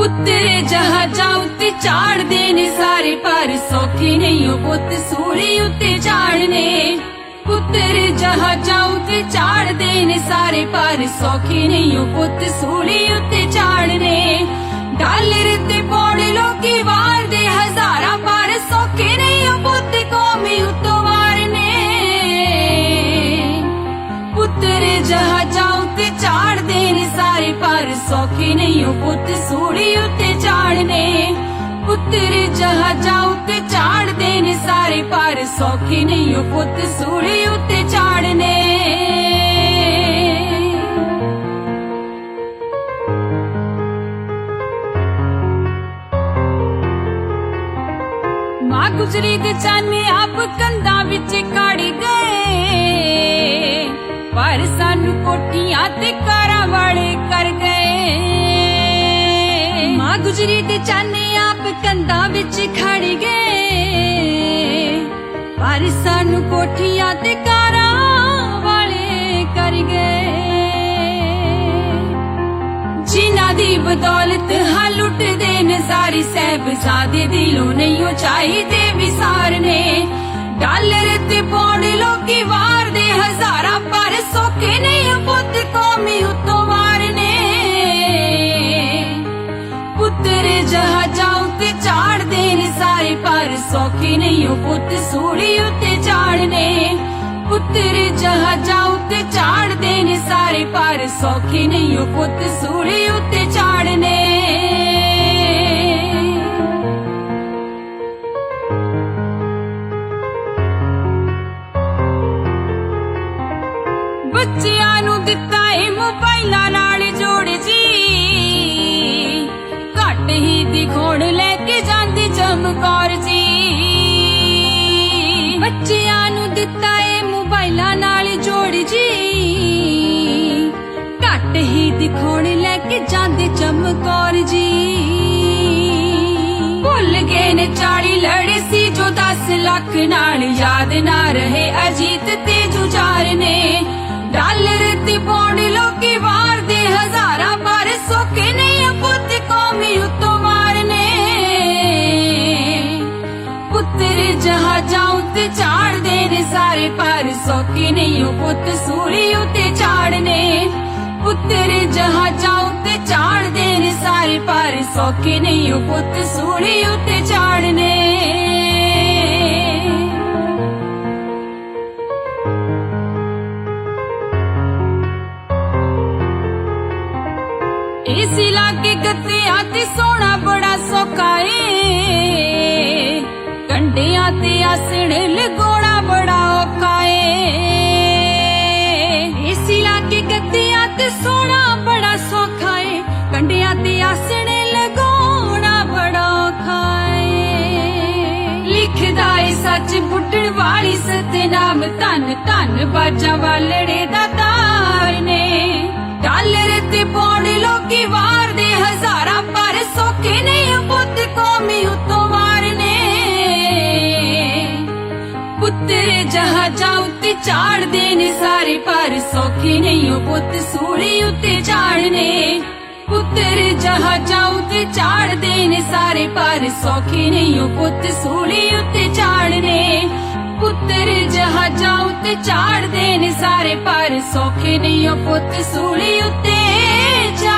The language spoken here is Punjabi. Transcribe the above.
ਪੁੱਤਰ ਜਹਾਜ਼ਾਂ ਉੱਤੇ ਚਾੜਦੇ ਨੇ, ਸਾਰੇ ਪਰ ਸੌਖੇ ਨਹੀਂ ਉਹ ਪੁੱਤ ਸੂਲੀ ਉੱਤੇ ਚਾੜਨੇ। ਪੁੱਤਰ ਜਹਾਜ਼ਾਂ ਉੱਤੇ ਚਾੜਦੇ ਨੇ, ਸਾਰੇ ਪਰ ਸੌਖੇ ਨਹੀਂ ਉਹ ਪੁੱਤ ਸੂਲੀ ਉੱਤੇ ਚਾੜਨੇ। ਡਾਲਰ ਤੇ ਪੌੜ ਲੋਕੀ ਵਾਰਦੇ, ਹਜ਼ਾਰਾਂ ਪਰ ਸੌਖੇ ਨਹੀਂ ਉਹ ਪੁੱਤ ਕੌਮੀ ਉੱਤੋਂ ਵਾਰਨੇ। ਪੁੱਤਰ ਜਹਾਜ਼ਾਂ ਉੱਤੇ ਚਾੜਦੇ ਨੇ ਪਰ ਸੌਖੇ ਨਹੀਂ ਉਹ ਪੁੱਤ ਸੂੜੀ ਉੱਤੇ ਚਾੜਨੇ। ਪੁੱਤਰ ਜਹਾਜ਼ਾਂ ਉੱਤੇ ਚਾੜਦੇ ਨੇ ਸਾਰੇ ਪਰ ਸੌਖੇ ਨਹੀਂ ਉਹ ਪੁੱਤ ਸੂੜੀ ਉੱਤੇ ਚਾੜਨੇ। ਮਾਂ ਗੁਜਰੀ ਦੇ ਚਾਨੇ ਆਪ ਕੰਧਾਂ ਵਿੱਚ ਕਾੜੀ ਕੋਠੀਆਂ ਤੇ ਕਾਰਾਂ ਵਾਲੇ ਕਰ ਗਏ। ਮਾਂ ਗੁਜਰੀ ਦੇ ਚਾਨੇ ਆਪ ਕੰਧਾਂ ਵਿੱਚ ਖੜ ਗਏ। ਪਰ ਸਾਨੂੰ ਕੋਠੀਆਂ ਤੇ ਕਾਰਾਂ ਵਾਲੇ ਕਰ ਗਏ। ਜਿਨ੍ਹਾਂ ਦੀ ਬਦੌਲਤ ਹਾਂ ਲੁੱਟਦੇ ਨੇ, ਸਾਰੀ ਸਹਿਬਜ਼ਾਦੇ ਦਿਲੋਂ ਨਹੀਂ, ਉਹ ਚਾਹੀਦੇ ਵਿਸਾਰਨੇ ਡਾਲਰ ਤੇ ਪੌਂਡ ਲੋਕੀ ਵਾਰਦੇ ਪਰ ਨਹੀਂ ਪੁੱਤ ਕੌਮੀ ਉਤੋਂ ਵਾਰਨੇ? ਪੁੱਤਰ ਜਹਾਜ਼ਾਂ ਉੱਤੇ ਚਾੜਦੇ ਨੇ ਸਾਰੇ ਪਰ ਸੌਖੇ ਨਹੀਂ ਉਹ ਪੁੱਤ ਸੂੜੀ ਉੱਤੇ ਚਾੜਨੇ ਪੁੱਤਰ ਜਹਾਜ਼ਾਂ ਉੱਤੇ ਚਾੜਦੇ ਨੇ ਸਾਰੇ ਪਰ ਸੌਖੇ ਨਹੀਂ ਉਹ ਪੁੱਤ ਸੂਲੀ ਉੱਤੇ ਚਾੜਨੇ ਬੱਚਿਆਂ ਨੂੰ ਦਿੱਤਾ ਏ ਮੋਬਾਈਲਾਂ ਨਾਲ ਜੋੜ ਜੀ। ਘੱਟ ਹੀ ਦਿਖਾਉਣ ਲੈ ਕੇ ਜਾਂਦੀ ਚਮਕੌਰ ਜੀ। ਬੱਚਿਆਂ ਨੂੰ ਦਿੱਤਾ ਏ ਮੋਬਾਈਲਾਂ ਨਾਲ ਜੋੜ ਜੀ। ਘੱਟ ਹੀ ਦਿਖਾਉਣ ਲੈ ਕੇ ਜਾਂਦੇ ਚਮਕੌਰ ਜੀ। ਭੁੱਲ ਗਏ ਨੇ 40 ਲੜੇ ਸੀ ਜੋ 10 ਲੱਖ ਨਾਲ। ਯਾਦ ਨਾ ਰਹੇ ਅਜੀਤ ਤੇ ਸਾਰੇ ਪਰ ਸੋਕੇ ਨਹੀਂ ਉਹ ਪੁੱਤ ਸੂਲੀ ਉੱਤੇ ਚਾੜਨੇ। ਪੁੱਤਰ ਜਹਾਜ਼ਾਂ ਉੱਤੇ ਚਾੜਦੇ ਨੇ, ਸਾਰੇ ਪਰ ਸੌਖੇ ਨਹੀਂ ਉਹ ਪੁੱਤ ਸੂਲੀ ਉੱਤੇ ਚਾੜਨੇ। ਇਸ ਲਾਗੇ ਗੱਤਿਆਂ ਤੇ ਸੋਣਾ ਬੜਾ ਸੌਖਾ ਸਤਨਾਮ ਧੰਨ ਧੰਨ ਬਾਜਾਂ ਵਾਲੜੇ ਦਾ ਤਾਰ ਨੇ। ਡਾਲਰ ਤੇ ਪੌਂਡ ਲੋਕੀ ਵਾਰਦੇ, ਹਜ਼ਾਰਾਂ ਪਰ ਸੋਕੇ ਨਹੀਂ ਪੁੱਤ ਕੌਮੀ ਉਤੋਂ ਵਾਰਨੇ ਪੁੱਤਰ ਜਹਾਜ਼ਾਂ ਉੱਤੇ ਚਾੜਦੇ ਨੇ, ਸਾਰੇ ਪਰ ਸੋਕੇ ਨਹੀਂ ਉਹ ਪੁੱਤ ਸੂਲੀ ਉੱਤੇ ਚਾੜਨੇ ਪੁੱਤਰ ਜਹਾਜ਼ਾਂ ਉੱਤੇ ਚਾੜਦੇ ਨੇ, ਸਾਰੇ ਪਰ ਸੌਖੇ ਨਹੀਂ ਉਹ ਪੁੱਤ ਸੂਲੀ ਉੱਤੇ ਚਾੜਨੇ ਪੁੱਤਰ ਜਹਾਜ਼ਾਂ ਉੱਤੇ ਚਾੜਦੇ ਨੇ ਸਾਰੇ ਪਰ ਸੌਖੇ ਨਹੀਂ ਉਹ ਪੁੱਤ ਸੂਲੀ ਉੱਤੇ ਚਾ